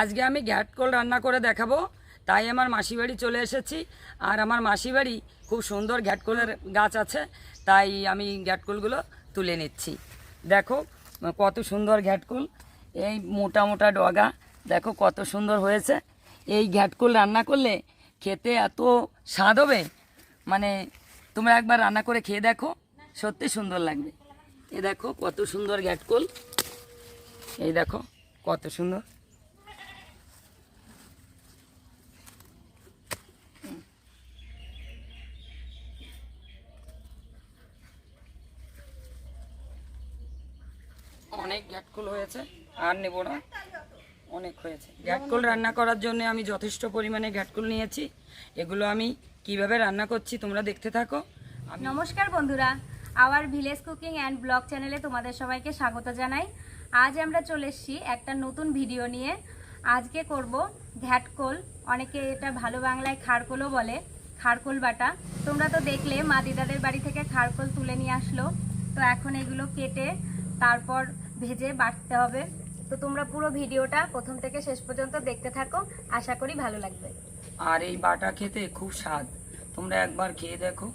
আজকে আমি ঘ্যাটকোল রান্না করে দেখাবো, তাই আমার মাসি বাড়ি চলে এসেছি। আর আমার মাসি বাড়ি খুব সুন্দর ঘ্যাটকোলের গাছ আছে, তাই আমি ঘ্যাটকোলগুলো তুলে নিচ্ছি। দেখো, কত সুন্দর ঘ্যাটকুল এই মোটা মোটা ডগা, দেখো কত সুন্দর হয়েছে। এই ঘ্যাটকুল রান্না করলে খেতে এত স্বাদ হবে? মানে তোমরা একবার রান্না করে খেয়ে দেখো, সত্যি সুন্দর লাগবে। এ দেখো কত সুন্দর ঘ্যাটকুল এই দেখো কত সুন্দর। অনেক গ্যাটকুল হয়েছে, আর নেব না। অনেক হয়েছে। গ্যাটকুল রান্না করার জন্য আমি যথেষ্ট পরিমাণে গ্যাটকুল নিয়েছি। এগুলো আমি কীভাবে রান্না করছি তোমরা দেখতে থাকো। নমস্কার বন্ধুরা, our village cooking and blog চ্যানেলে তোমাদের সবাইকে স্বাগত জানাই। আজ আমরা চলে এসেছি একটা নতুন ভিডিও নিয়ে। আজকে করব ঘ্যাটকোল, অনেকে এটা ভালো বাংলায় খারকোলও বলে, খারকোল বাটা। তোমরা তো দেখলে, মা দিদাদের বাড়ি থেকে খারকোল তুলে নিয়ে আসলো। তো এখন এগুলো কেটে তারপর ভেজে বাটতে হবে। তো তোমরা পুরো ভিডিওটা প্রথম থেকে শেষ পর্যন্ত দেখতে থাকো। আশা করি ভালো লাগবে। আর এই বাটা খেতে খুব স্বাদ। তোমরা একবার খেয়ে দেখো।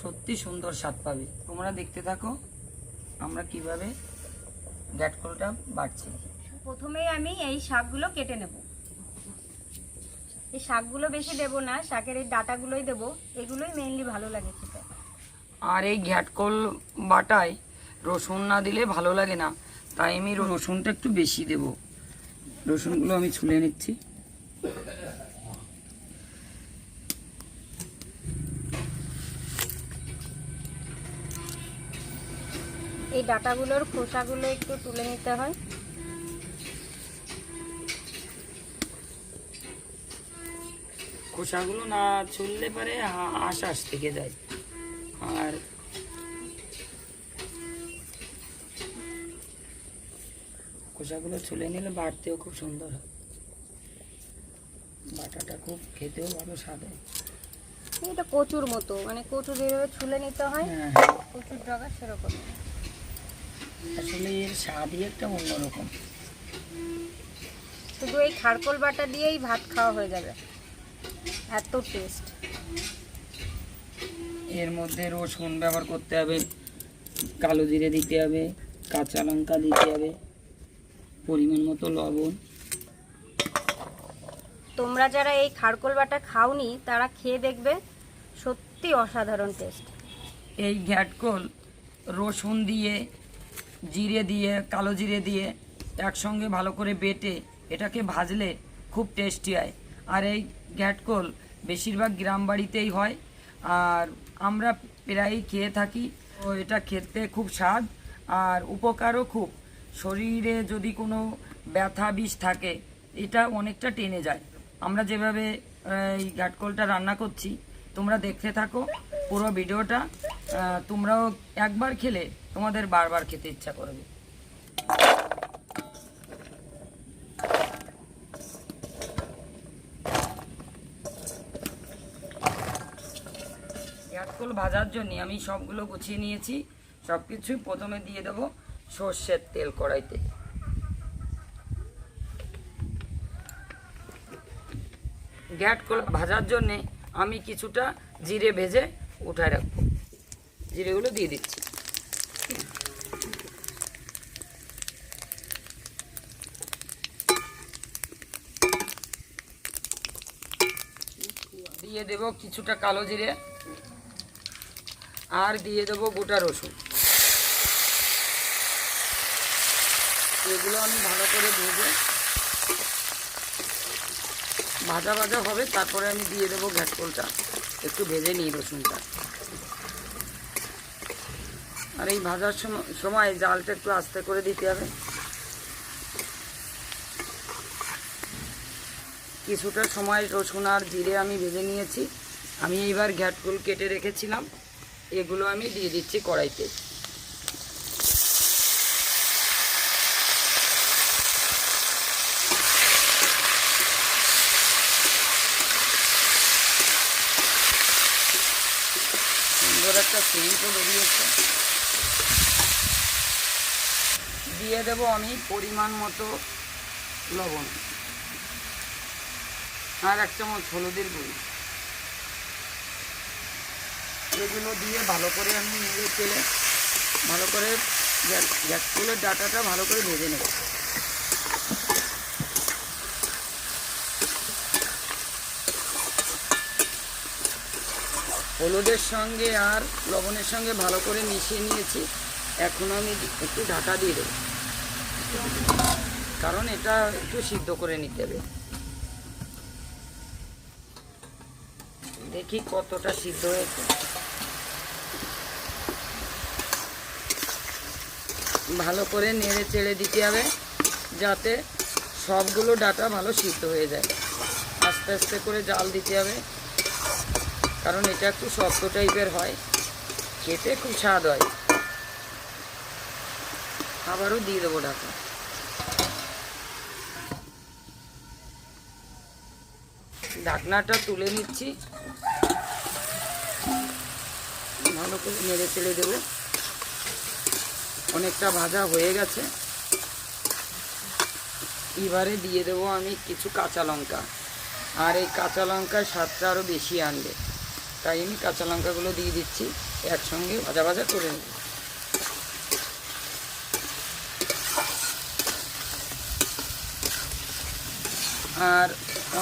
সত্যি সুন্দর স্বাদ পাবে। তোমরা দেখতে থাকো আমরা কীভাবে গ্যাটকলটা বাড়ছি প্রথমেই আমি এই শাকগুলো কেটে নেব। এই শাকগুলো বেশি দেব না শাকের এই ডাটাগুলোই দেব। এগুলোই মেইনলি ভালো লাগে খেতে। আর এই ঘ্যাটকল বাটায় রসুন না দিলে ভালো লাগে না। তাই আমি রসুনটা একটু বেশি দেব। রসুনগুলো আমি ছুলে নিচ্ছি। এই ডাটাগুলোর খোসাগুলো একটু তুলে নিতে হয়। খোসাগুলো না ছুললে পারে আশ আশ থেকে যায়। খোসাগুলো ছুলে নিলে বাড়তেও খুব সুন্দর হয়। বাটাটা খুব খেতেও ভালো স্বাদ। হয় এটা কচুর মতো মানে কচু যেভাবে ছুলে নিতে হয় হ্যাঁ কচুর ডগা সেরকম। আসলে এর স্বাদই একটা অন্যরকম। শুধু এই খারকোল বাটা দিয়েই ভাত খাওয়া হয়ে যাবে। এত টেস্ট এর মধ্যে রসুন ব্যবহার করতে হবে কালো জিরে দিতে হবে কাঁচা লঙ্কা দিতে হবে। পরিমাণ মতো লবণ। তোমরা যারা এই খারকোল বাটা খাওনি তারা খেয়ে দেখবে সত্যি অসাধারণ টেস্ট এই ঘ্যাটকল রসুন দিয়ে জিরে দিয়ে কালো জিরে দিয়ে একসঙ্গে ভালো করে বেটে এটাকে ভাজলে খুব টেস্টি হয়। আর এই ঘ্যাটকল বেশিরভাগ গ্রাম বাড়িতেই হয়। আর আমরা প্রায়ই খেয়ে থাকি। তো এটা খেতে খুব স্বাদ আর উপকারও খুব। শরীরে যদি কোনো ব্যথা, বিষ থাকে, এটা অনেকটা টেনে যায়। আমরা যেভাবে এই ঘাটকলটা রান্না করছি, তোমরা দেখতে থাকো পুরো ভিডিওটা। তোমরাও একবার খেলে, তোমাদের বারবার খেতে ইচ্ছা করবে। ঘাটকল ভাজার জন্য আমি সবগুলো গুছিয়ে নিয়েছি সব কিছুই প্রথমে দিয়ে দেবো। সর্ষের তেল কড়াইতে। ঘ্যাটকল ভাজার জন্যে আমি কিছুটা জিরে ভেজে উঠায় রাখব। জিরেগুলো দিয়ে দিচ্ছি। দিয়ে দেব কিছুটা কালো জিরে। আর দিয়ে দেবো গোটা রসুন। এগুলো আমি ভালো করে ভেজে ভাজা ভাজা হবে, তারপরে আমি দিয়ে দেবো ঘ্যাটকলটা। একটু ভেজে নিই রসুনটা। আর এই ভাজার সম- সময় জালটা একটু আস্তে করে দিতে হবে। কিছুটা সময় রসুন আর জিরে আমি ভেজে নিয়েছি। আমি এইবার ঘ্যাটকুল কেটে রেখেছিলাম। এগুলো আমি দিয়ে দিচ্ছি কড়াইতে সুন্দর একটা সেন্টও বেরিয়েছে দিয়ে দেবো আমি পরিমাণ মতো লবণ। আর এক চামচ হলুদের গুঁড়ি। এগুলো দিয়ে ভালো করে আমি নেড়ে চেলে ভালো করে গ্যাস ফুলের ডাটাটা ভালো করে ভেজে নেব। হলুদের সঙ্গে আর লবণের সঙ্গে ভালো করে মিশিয়ে নিয়েছি। এখন আমি একটু ঢাকা দিয়ে দেবো। কারণ এটা একটু সিদ্ধ করে নিতে হবে। দেখি কতটা সিদ্ধ হয়েছে। ভালো করে নেড়ে চেড়ে দিতে হবে যাতে সবগুলো ডাটা ভালো সিদ্ধ হয়ে যায়। আস্তে আস্তে করে জাল দিতে হবে। কারণ এটা একটু শক্ত টাইপের হয়। খেতে খুব স্বাদ হয়। আবারও দিয়ে দেবো ডাটা। ঢাকনাটা তুলে নিচ্ছি। ভালো করে নেড়ে চেড়ে দেবো। অনেকটা ভাজা হয়ে গেছে। এবারে দিয়ে দেবো আমি কিছু কাঁচা লঙ্কা। আর এই কাঁচা লঙ্কার স্বাদটা আরও বেশি আনবে। তাই আমি কাঁচা লঙ্কাগুলো দিয়ে দিচ্ছি। একসঙ্গে ভাজা ভাজা করে নেব। আর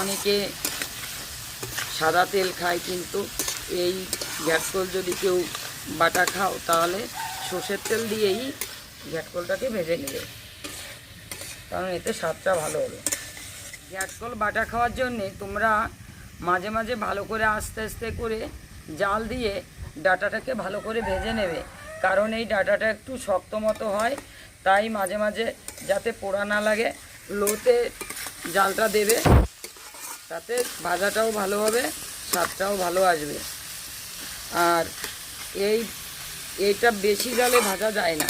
অনেকে সাদা তেল খায়, কিন্তু এই ঘ্যাটকল যদি কেউ বাটা খাও, তাহলে সর্ষের তেল দিয়েই ঘ্যাটকলটাকে ভেজে নেবে। কারণ এতে স্বাদটা ভালো হবে। ঘ্যাটকল বাটা খাওয়ার জন্যে তোমরা মাঝে মাঝে ভালো করে আস্তে আস্তে করে জাল দিয়ে ডাটাটাকে ভালো করে ভেজে নেবে। কারণ এই ডাটাটা একটু শক্ত মতো হয়, তাই মাঝে মাঝে যাতে পোড়া না লাগে, লোতে জালটা দেবে, তাতে ভাজাটাও ভালো হবে, স্বাদটাও ভালো আসবে। আর এই, এইটা বেশি জালে ভাজা যায় না,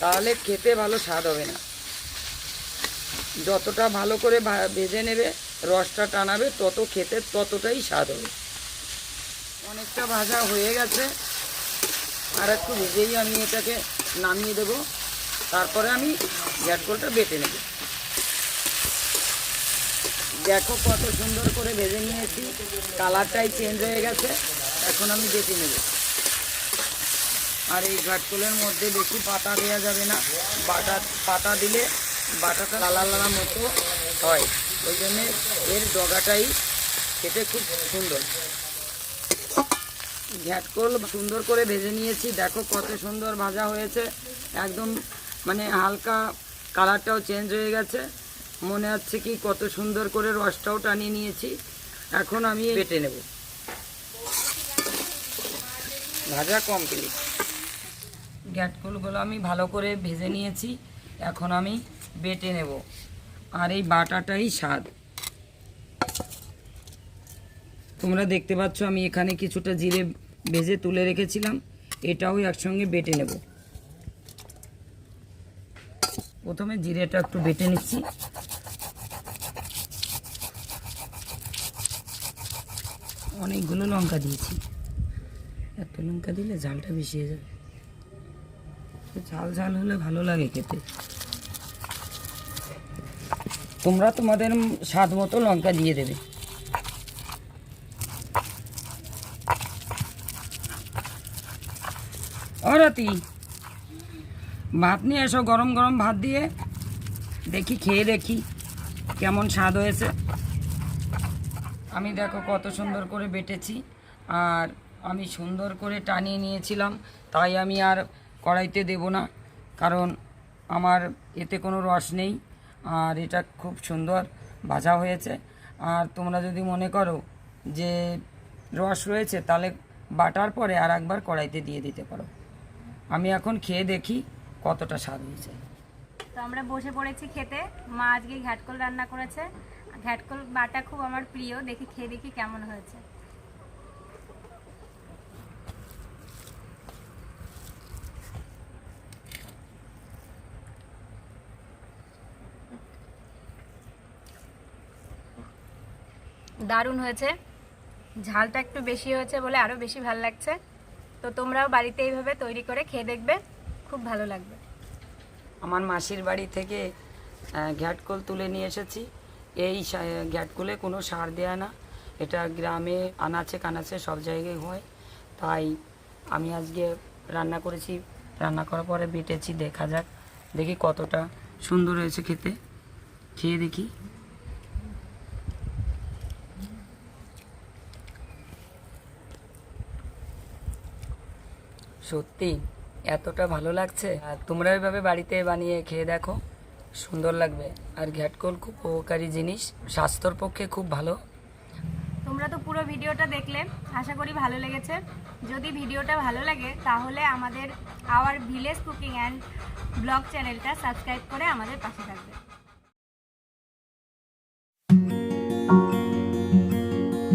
তাহলে খেতে ভালো স্বাদ হবে না। যতটা ভালো করে ভেজে নেবে, রসটা টানাবে, তত খেতে ততটাই স্বাদ হবে। অনেকটা ভাজা হয়ে গেছে, আর একটু ভেজেই আমি এটাকে নামিয়ে দেব। তারপরে আমি গ্যাটকলটা বেটে নেব। দেখো কত সুন্দর করে ভেজে নিয়েছি। কালারটাই চেঞ্জ হয়ে গেছে। এখন আমি বেটে নেব। আর এই ঘাটকলের মধ্যে বেশি পাতা দেওয়া যাবে না। বাটা পাতা দিলে বাটাটা লালা লালা মতো হয়। ওই জন্যে এর ডগাটাই খেতে খুব সুন্দর। ঘ্যাটকল সুন্দর করে ভেজে নিয়েছি। দেখো কত সুন্দর ভাজা হয়েছে। একদম মানে হালকা কালারটাও চেঞ্জ হয়ে গেছে। মনে হচ্ছে কি কত সুন্দর করে রসটাও টানিয়ে নিয়েছি। এখন আমি বেটে নেব। ভাজা কমপ্লিট গ্যাটকলগুলো আমি ভালো করে ভেজে নিয়েছি। এখন আমি বেটে নেব। আর এই বাটাটাই স্বাদ। তোমরা দেখতে পাচ্ছ আমি এখানে কিছুটা জিরে ভেজে তুলে রেখেছিলাম। এটাও একসঙ্গে বেটে নেব। প্রথমে জিরেটা একটু বেটে নিচ্ছি। অনেকগুলো লঙ্কা দিয়েছি। এত লঙ্কা দিলে ঝালটা বেশি হয়ে যাবে। ঝাল ঝাল হলে ভালো লাগে খেতে। তোমরা তোমাদের স্বাদ মতো লঙ্কা দিয়ে দেবে। অরাতি ভাত নিয়ে এসো গরম গরম ভাত দিয়ে। দেখি, খেয়ে দেখি কেমন স্বাদ হয়েছে। আমি দেখো কত সুন্দর করে বেটেছি, আর আমি সুন্দর করে টানিয়ে নিয়েছিলাম, তাই আমি আর কড়াইতে দেব না, কারণ আমার এতে কোনো রস নেই, আর এটা খুব সুন্দর ভাজা হয়েছে। আর তোমরা যদি মনে করো যে রস রয়েছে, তাহলে বাটার পরে আর একবার কড়াইতে দিয়ে দিতে পারো। আমি এখন খেয়ে দেখি কতটা স্বাদ হয়েছে। তো আমরা বসে পড়েছি খেতে, মা আজকে ঘ্যাটকল রান্না করেছে। ঘ্যাটকল বাটা খুব আমার প্রিয়। দেখি, খেয়ে দেখি কেমন হয়েছে। দারুণ হয়েছে। ঝালটা একটু বেশি হয়েছে বলে আরও বেশি ভালো লাগছে। তো তোমরাও বাড়িতে এইভাবে তৈরি করে খেয়ে দেখবে। খুব ভালো লাগবে। আমার মাসির বাড়ি থেকে ঘ্যাটকল তুলে নিয়ে এসেছি। এই গ্যাটকুলে কোনো সার দেয়া না। এটা গ্রামে, আনাচে কানাচে সব জায়গায় হয়। তাই আমি আজকে রান্না করেছি। রান্না করার পরে বেটেছি, দেখা যাক। দেখি কতটা সুন্দর হয়েছে খেতে। খেয়ে দেখি। সত্যি, এতটা ভালো লাগছে। আর তোমরা ওইভাবে বাড়িতে বানিয়ে খেয়ে দেখো। সুন্দর লাগবে। আর ঘ্যাটকল খুব উপকারী জিনিস। স্বাস্থ্যর পক্ষে খুব ভালো। তোমরা তো পুরো ভিডিওটা দেখলে। আশা করি ভালো লেগেছে। যদি ভিডিওটা ভালো লাগে, তাহলে আমাদের our village cooking and blog চ্যানেলটা সাবস্ক্রাইব করে আমাদের পাশে থাকবে।